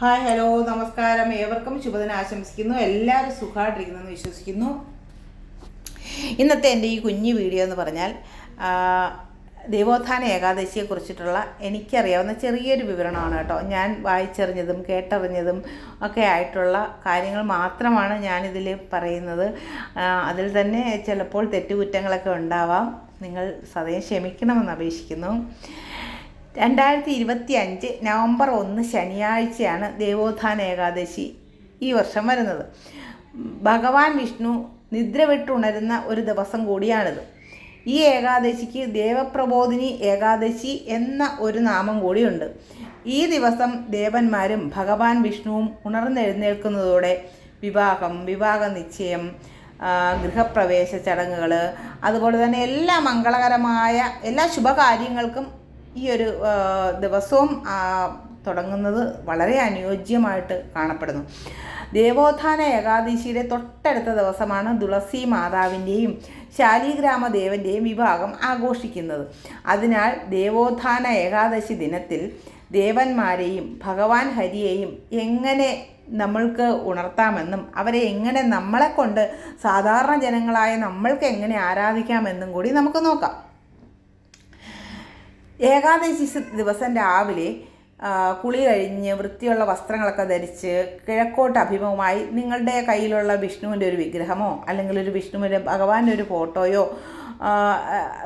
Hi hello നമസ്കാരം. ഏവർക്കും ശുഭദിനം ആശംസിക്കുന്നു. എല്ലാവരും സുഖമായിട്ടിരിക്കുന്നു വിശ്വസിക്കുന്നു. ഇന്നത്തെ എന്റെ ഈ കുഞ്ഞു വീഡിയോ എന്ന് പറഞ്ഞാൽ ദൈവോത്ഥാന ഏകാദശിയെ കുറിച്ചിട്ടുള്ള എനിക്കറിയാവുന്ന ചെറിയൊരു വിവരണമാണ് കേട്ടോ. ഞാൻ വായിച്ചറിഞ്ഞതും കേട്ടറിഞ്ഞതും ഒക്കെ ആയിട്ടുള്ള കാര്യങ്ങൾ മാത്രമാണ് ഞാനിതിൽ പറയുന്നത്. അതിൽ തന്നെ ചിലപ്പോൾ തെറ്റുകുറ്റങ്ങളൊക്കെ ഉണ്ടാവാം. നിങ്ങൾ സദയം ക്ഷമിക്കണമെന്ന് അപേക്ഷിക്കുന്നു. രണ്ടായിരത്തി ഇരുപത്തി അഞ്ച് നവംബർ ഒന്ന് ശനിയാഴ്ചയാണ് ദേവോത്ഥാന ഏകാദശി ഈ വർഷം വരുന്നത്. ഭഗവാൻ വിഷ്ണു നിദ്ര വിട്ടുണരുന്ന ഒരു ദിവസം കൂടിയാണിത്. ഈ ഏകാദശിക്ക് ദേവപ്രബോധിനി ഏകാദശി എന്ന ഒരു നാമം കൂടിയുണ്ട്. ഈ ദിവസം ദേവന്മാരും ഭഗവാൻ വിഷ്ണുവും ഉണർന്നെഴുന്നേൽക്കുന്നതോടെ വിവാഹം വിവാഹ നിശ്ചയം ഗൃഹപ്രവേശ ചടങ്ങുകൾ അതുപോലെ തന്നെ എല്ലാ മംഗളകരമായ എല്ലാ ശുഭകാര്യങ്ങൾക്കും ഈ ഒരു ദിവസവും തുടങ്ങുന്നത് വളരെ അനുയോജ്യമായിട്ട് കാണപ്പെടുന്നു. ദേവോത്ഥാന ഏകാദശിയുടെ തൊട്ടടുത്ത ദിവസമാണ് തുളസി മാതാവിന്റെയും ശാലിഗ്രാമ ദേവന്റെയും വിവാഹം ആഘോഷിക്കുന്നത്. അതിനാൽ ദേവോത്ഥാന ഏകാദശി ദിനത്തിൽ ദേവന്മാരെയും ഭഗവാൻ ഹരിയെയും എങ്ങനെ നമ്മൾക്ക് ഉണർത്താമെന്നും അവരെ എങ്ങനെ നമ്മളെക്കൊണ്ട് സാധാരണ ജനങ്ങളായ നമ്മൾക്ക് എങ്ങനെ ആരാധിക്കാമെന്നും കൂടി നമുക്ക് നോക്കാം. ഏകാദശി ദിവസം രാവിലെ കുളി കഴിഞ്ഞ് വൃത്തിയുള്ള വസ്ത്രങ്ങളൊക്കെ ധരിച്ച് കിഴക്കോട്ട് അഭിമുഖമായി നിങ്ങളുടെ കയ്യിലുള്ള വിഷ്ണുവിന്റെ ഒരു വിഗ്രഹമോ അല്ലെങ്കിൽ ഒരു വിഷ്ണുവിന്റെ ഭഗവാന്റെ ഒരു ഫോട്ടോയോ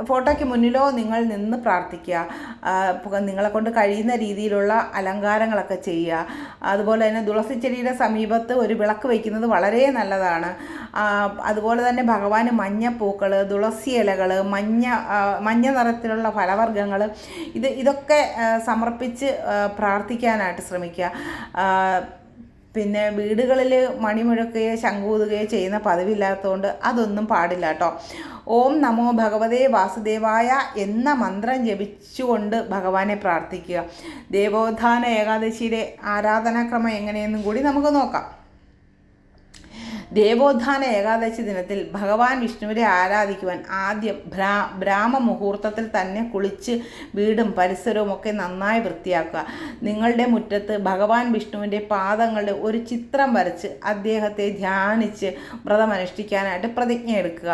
ഫോട്ടോയ്ക്ക് മുന്നിലോ നിങ്ങൾ നിന്ന് പ്രാർത്ഥിക്കുക. നിങ്ങളെ കൊണ്ട് കഴിയുന്ന രീതിയിലുള്ള അലങ്കാരങ്ങളൊക്കെ ചെയ്യുക. അതുപോലെ തന്നെ തുളസി ചെടിയുടെ സമീപത്ത് ഒരു വിളക്ക് വയ്ക്കുന്നത് വളരെ നല്ലതാണ്. അതുപോലെ തന്നെ ഭഗവാന് മഞ്ഞപ്പൂക്കൾ തുളസി ഇലകൾ മഞ്ഞ മഞ്ഞ നിറത്തിലുള്ള ഫലവർഗങ്ങൾ ഇത് ഇതൊക്കെ സമർപ്പിച്ച് പ്രാർത്ഥിക്കാനായിട്ട് ശ്രമിക്കുക. പിന്നെ വീടുകളിൽ മണിമുഴക്കുകയോ ശംഖൂതുകയോ ചെയ്യുന്ന പതിവില്ലാത്തതുകൊണ്ട് അതൊന്നും പാടില്ല കേട്ടോ. ഓം നമോ ഭഗവതേ വാസുദേവായ എന്ന മന്ത്രം ജപിച്ചുകൊണ്ട് ഭഗവാനെ പ്രാർത്ഥിക്കുക. ദേവോത്ഥാന ഏകാദശിയുടെ ആരാധനാക്രമം എങ്ങനെയെന്നും കൂടി നമുക്ക് നോക്കാം. ദേവോത്ഥാന ഏകാദശി ദിനത്തിൽ ഭഗവാൻ വിഷ്ണുവിനെ ആരാധിക്കുവാൻ ആദ്യം ഭ്രാ ബ്രാഹ്മ മുഹൂർത്തത്തിൽ തന്നെ കുളിച്ച് വീടും പരിസരവും ഒക്കെ നന്നായി വൃത്തിയാക്കുക. നിങ്ങളുടെ മുറ്റത്ത് ഭഗവാൻ വിഷ്ണുവിന്റെ പാദങ്ങളുടെ ഒരു ചിത്രം വരച്ച് അദ്ദേഹത്തെ ധ്യാനിച്ച് വ്രതമനുഷ്ഠിക്കാനായിട്ട് പ്രതിജ്ഞ എടുക്കുക.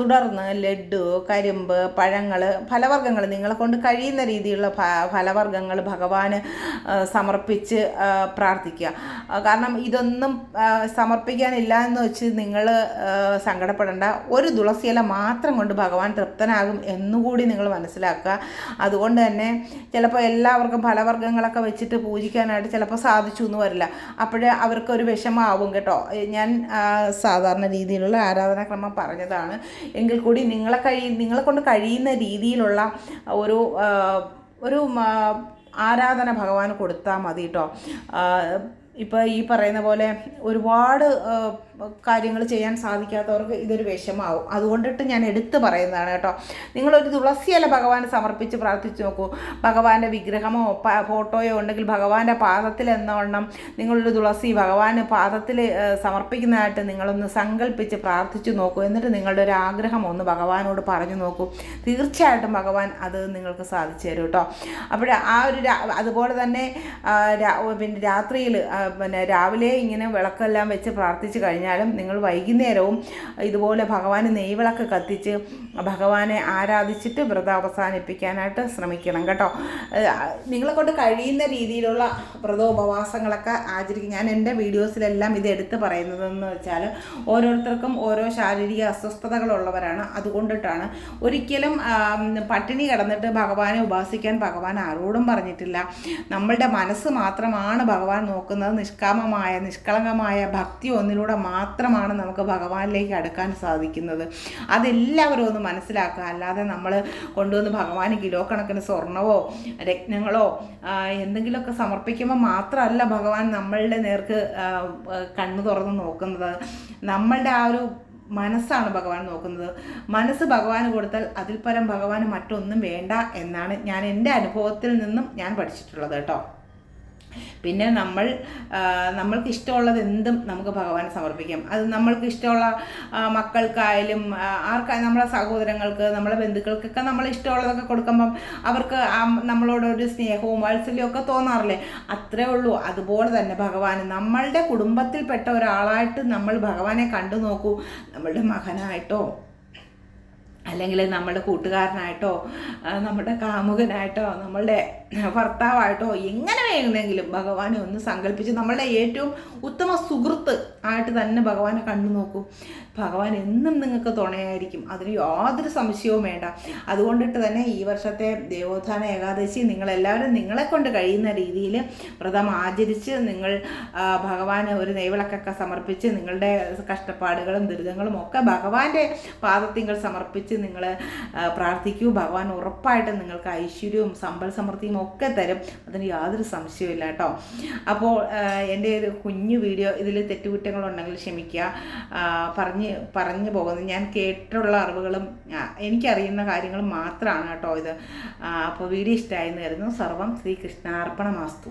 തുടർന്ന് ലഡു കരിമ്പ് പഴങ്ങൾ ഫലവർഗങ്ങൾ നിങ്ങളെ കൊണ്ട് കഴിയുന്ന രീതിയിലുള്ള ഫലവർഗങ്ങൾ ഭഗവാന് സമർപ്പിച്ച് പ്രാർത്ഥിക്കുക. കാരണം ഇതൊന്നും ആ, സമർപ്പിക്കാനില്ല എന്ന് വെച്ച് നിങ്ങൾ സങ്കടപ്പെടേണ്ട. ഒരു തുളസിയില മാത്രം കൊണ്ട് ഭഗവാൻ തൃപ്തനാകും എന്നുകൂടി നിങ്ങൾ മനസ്സിലാക്കുക. അതുകൊണ്ട് തന്നെ ചിലപ്പോൾ എല്ലാവർക്കും ഫലവർഗങ്ങളൊക്കെ വെച്ചിട്ട് പൂജിക്കാനായിട്ട് ചിലപ്പോൾ സാധിച്ചു എന്ന് വരില്ല. അപ്പോഴേ അവർക്കൊരു വിഷമാവും കേട്ടോ. ഞാൻ സാധാരണ രീതിയിലുള്ള ആരാധനാക്രമം പറഞ്ഞതാണ്. എങ്കിൽ കൂടി നിങ്ങളെ കഴി നിങ്ങളെ കൊണ്ട് കഴിയുന്ന രീതിയിലുള്ള ഒരു ഒരു ആരാധന ഭഗവാന് കൊടുത്താൽ മതി കേട്ടോ. ഇപ്പോൾ ഈ പറയുന്ന പോലെ ഒരുപാട് കാര്യങ്ങൾ ചെയ്യാൻ സാധിക്കാത്തവർക്ക് ഇതൊരു വിഷമാവും. അതുകൊണ്ടിട്ട് ഞാൻ എടുത്തു പറയുന്നതാണ് കേട്ടോ. നിങ്ങളൊരു തുളസിയില ഭഗവാന് സമർപ്പിച്ച് പ്രാർത്ഥിച്ചു നോക്കൂ. ഭഗവാന്റെ വിഗ്രഹമോ ഫോട്ടോയോ ഉണ്ടെങ്കിൽ ഭഗവാന്റെ പാദത്തിൽ എന്നവണ്ണം നിങ്ങളൊരു തുളസി ഭഗവാന് പാദത്തിൽ സമർപ്പിക്കുന്നതായിട്ട് നിങ്ങളൊന്ന് സങ്കല്പിച്ച് പ്രാർത്ഥിച്ചു നോക്കൂ. എന്നിട്ട് നിങ്ങളുടെ ഒരു ആഗ്രഹം ഒന്ന് ഭഗവാനോട് പറഞ്ഞു നോക്കൂ. തീർച്ചയായിട്ടും ഭഗവാൻ അത് നിങ്ങൾക്ക് സാധിച്ചു തരും കേട്ടോ. അപ്പോൾ ആ ഒരു അതുപോലെ തന്നെ പിന്നെ രാത്രിയിൽ പിന്നെ രാവിലെ ഇങ്ങനെ വിളക്കെല്ലാം വെച്ച് പ്രാർത്ഥിച്ച് കഴിഞ്ഞാലും നിങ്ങൾ വൈകുന്നേരവും ഇതുപോലെ ഭഗവാന് നെയ്വിളക്ക് കത്തിച്ച് ഭഗവാനെ ആരാധിച്ചിട്ട് വ്രതം അവസാനിപ്പിക്കാനായിട്ട് ശ്രമിക്കണം കേട്ടോ. നിങ്ങളെ കൊണ്ട് കഴിയുന്ന രീതിയിലുള്ള വ്രതോപവാസങ്ങളൊക്കെ ആചരിക്കും. ഞാൻ എന്റെ വീഡിയോസിലെല്ലാം ഇത് എടുത്ത് പറയുന്നതെന്ന് വെച്ചാൽ ഓരോരുത്തർക്കും ഓരോ ശാരീരിക അസ്വസ്ഥതകളുള്ളവരാണ്. അതുകൊണ്ടിട്ടാണ് ഒരിക്കലും പട്ടിണി കിടന്നിട്ട് ഭഗവാനെ ഉപാസിക്കാൻ ഭഗവാൻ ആരോടും പറഞ്ഞിട്ടില്ല. നമ്മളുടെ മനസ്സ് മാത്രമാണ് ഭഗവാൻ നോക്കുന്നത്. നിഷ്കാമമായ നിഷ്കളങ്കമായ ഭക്തി ഒന്നിലൂടെ മാത്രമാണ് നമുക്ക് ഭഗവാനിലേക്ക് അടുക്കാൻ സാധിക്കുന്നത്. അതെല്ലാവരും ഒന്ന് മനസ്സിലാക്കുക. അല്ലാതെ നമ്മൾ കൊണ്ടുവന്ന് ഭഗവാന് കിലോ കണക്കിന് സ്വർണവോ രത്നങ്ങളോ എന്തെങ്കിലുമൊക്കെ സമർപ്പിക്കുമ്പോൾ മാത്രമല്ല ഭഗവാൻ നമ്മളുടെ നേർക്ക് കണ്ണു തുറന്ന് നോക്കുന്നത്. നമ്മളുടെ ആ ഒരു മനസ്സാണ് ഭഗവാൻ നോക്കുന്നത്. മനസ്സ് ഭഗവാന് കൊടുത്താൽ അതിൽ പരം ഭഗവാന് മറ്റൊന്നും വേണ്ട എന്നാണ് ഞാൻ എന്റെ അനുഭവത്തിൽ നിന്നും ഞാൻ പഠിച്ചിട്ടുള്ളത് കേട്ടോ. പിന്നെ നമ്മൾ നമ്മൾക്ക് ഇഷ്ടമുള്ളത് എന്തും നമുക്ക് ഭഗവാൻ സമർപ്പിക്കാം. അത് നമ്മൾക്ക് ഇഷ്ടമുള്ള മക്കൾക്കായാലും ആർക്കായാലും നമ്മളെ സഹോദരങ്ങൾക്ക് നമ്മളെ ബന്ധുക്കൾക്കൊക്കെ നമ്മൾ ഇഷ്ടമുള്ളതൊക്കെ കൊടുക്കുമ്പം അവർക്ക് നമ്മളോടൊരു സ്നേഹവും വാത്സല്യവും ഒക്കെ തോന്നാറില്ലേ? അത്രേ ഉള്ളൂ. അതുപോലെ തന്നെ ഭഗവാൻ നമ്മളുടെ കുടുംബത്തിൽപ്പെട്ട ഒരാളായിട്ട് നമ്മൾ ഭഗവാനെ കണ്ടു നോക്കൂ. നമ്മളുടെ മകനായിട്ടോ അല്ലെങ്കിൽ നമ്മുടെ കൂട്ടുകാരനായിട്ടോ നമ്മുടെ കാമുകനായിട്ടോ നമ്മളുടെ ഭർത്താവായിട്ടോ എങ്ങനെ വേണമെങ്കിലും ഭഗവാനെ ഒന്ന് സങ്കല്പിച്ച് നമ്മളുടെ ഏറ്റവും ഉത്തമ സുഹൃത്ത് ആയിട്ട് തന്നെ ഭഗവാനെ കണ്ടു നോക്കൂ. ഭഗവാൻ എന്നും നിങ്ങൾക്ക് തുണയായിരിക്കും. അതിന് യാതൊരു സംശയവും വേണ്ട. അതുകൊണ്ടിട്ട് തന്നെ ഈ വർഷത്തെ ദേവോത്ഥാന ഏകാദശി നിങ്ങളെല്ലാവരും നിങ്ങളെ കൊണ്ട് കഴിയുന്ന രീതിയിൽ വ്രതം ആചരിച്ച് നിങ്ങൾ ഭഗവാന് ഒരു നെയ്വിളക്കൊക്കെ സമർപ്പിച്ച് നിങ്ങളുടെ കഷ്ടപ്പാടുകളും ദുരിതങ്ങളും ഒക്കെ ഭഗവാന്റെ പാദത്തിങ്കൾ സമർപ്പിച്ച് നിങ്ങൾ പ്രാർത്ഥിക്കൂ. ഭഗവാൻ ഉറപ്പായിട്ടും നിങ്ങൾക്ക് ഐശ്വര്യവും സമ്പൽ സമൃദ്ധിയും ഒക്കെ തരും. അതിന് യാതൊരു സംശയമില്ല കേട്ടോ. അപ്പോൾ എന്റെ ഒരു കുഞ്ഞു വീഡിയോ ഇതിൽ തെറ്റുകുറ്റങ്ങളുണ്ടെങ്കിൽ ക്ഷമിക്കുക. പറഞ്ഞ് പറഞ്ഞു പോകുന്നത് ഞാൻ കേട്ടിട്ടുള്ള അറിവുകളും എനിക്കറിയുന്ന കാര്യങ്ങളും മാത്രമാണ് കേട്ടോ ഇത്. അപ്പോൾ വീഡിയോ ഇഷ്ടമായിരുന്നു സർവം ശ്രീകൃഷ്ണാർപ്പണമാസ്തു.